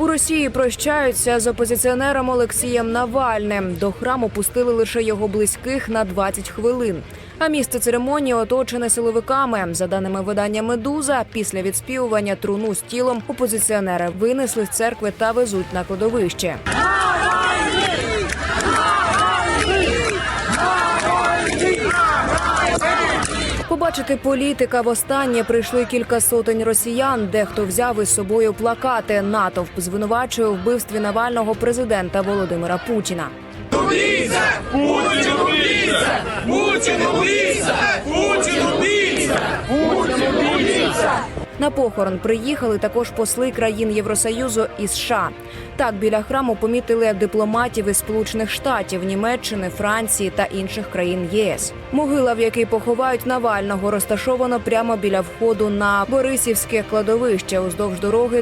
У Росії прощаються з опозиціонером Олексієм Навальним. До храму пустили лише його близьких на 20 хвилин. А місце церемонії оточене силовиками. За даними видання Медуза, після відспівування труну з тілом опозиціонера винесли з церкви та везуть на кладовище. Побачити політика востаннє прийшли кілька сотень росіян. Дехто взяв із собою плакати. Натовп звинувачує у вбивстві Навального президента Володимира Путіна. Путін! Путін! Путін! Путин На похорон приїхали також посли країн Євросоюзу і США. Так біля храму помітили дипломатів із Сполучених Штатів, Німеччини, Франції та інших країн ЄС. Могила, в якій поховають Навального, розташована прямо біля входу на Борисівське кладовище уздовж дороги